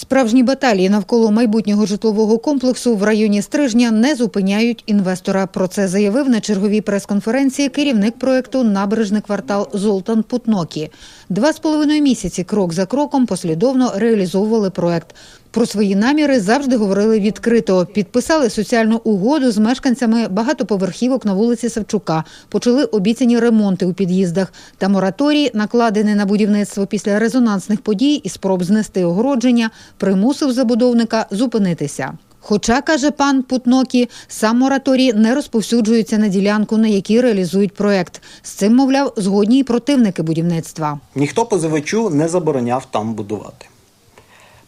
Справжні баталії навколо майбутнього житлового комплексу в районі Стрижня не зупиняють інвестора. Про це заявив на черговій прес-конференції керівник проекту Набережний квартал Золтан Путнокі. Два з половиною місяці крок за кроком послідовно реалізовували проект. Про свої наміри завжди говорили відкрито. Підписали соціальну угоду з мешканцями багатоповерхівок на вулиці Савчука. Почали обіцяні ремонти у під'їздах та мораторій, накладений на будівництво після резонансних подій і спроб знести огородження, примусив забудовника зупинитися. Хоча, каже пан Путнокі, сам мораторій не розповсюджується на ділянку, на якій реалізують проект. З цим, мовляв, згодні й противники будівництва. Ніхто позивачу не забороняв там будувати.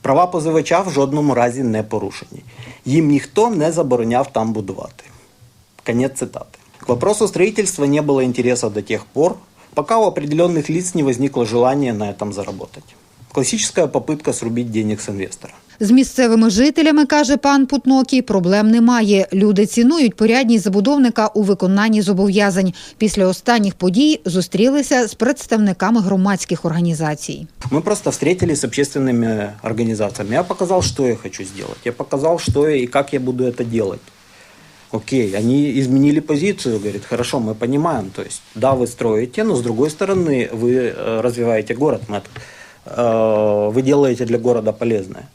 Права позивача в жодному разі не порушені. Їм ніхто не забороняв там будувати. Конец цитаты. К вопросу строительства не было интереса до тех пор, пока у определенных лиц не возникло желания на этом заработать. Классическая попытка срубить денег с инвестора. З місцевими жителями, каже пан Путнокі, проблем немає. Люди цінують порядність забудовника у виконанні зобов'язань. Після останніх подій зустрілися з представниками громадських організацій. Мы просто встретились с общественными организациями. Я показал, что я хочу сделать. Я показал, что я и как я буду это делать. Окей, они изменили позицию, говорят, хорошо, мы понимаем, то есть, да, вы строите, но с другой стороны, вы э, развиваете город, мы, э, вы делаете для города полезное.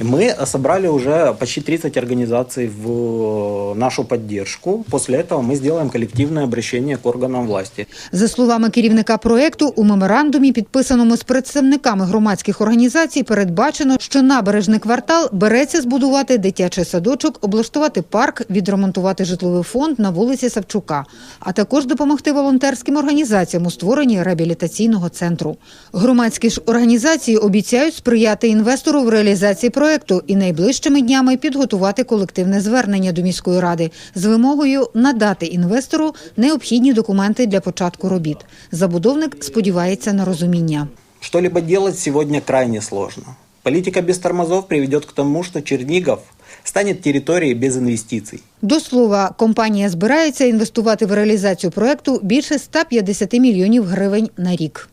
И мы собрали уже почти 30 организаций в нашу поддержку. После этого мы сделаем коллективное обращение к органам власти. За словами керівника проекту, у меморандумі, підписаному з представниками громадських організацій, передбачено, що набережний квартал береться збудувати дитячий садочок, облаштувати парк, відремонтувати житловий фонд на вулиці Савчука, а також допомогти волонтерським організаціям у створенні реабілітаційного центру. Громадські ж організації обіцяють сприяти інвестору в реалізації проекту і найближчими днями підготувати колективне звернення до міської ради з вимогою надати інвестору необхідні документи для початку робіт. Забудовник сподівається на розуміння. Что-либо делать сегодня крайне сложно. Политика без тормозов приведет к тому, что Чернигов станет территорией без инвестиций. До слова, компанія збирається інвестувати в реалізацію проекту більше 150 мільйонів гривень на рік.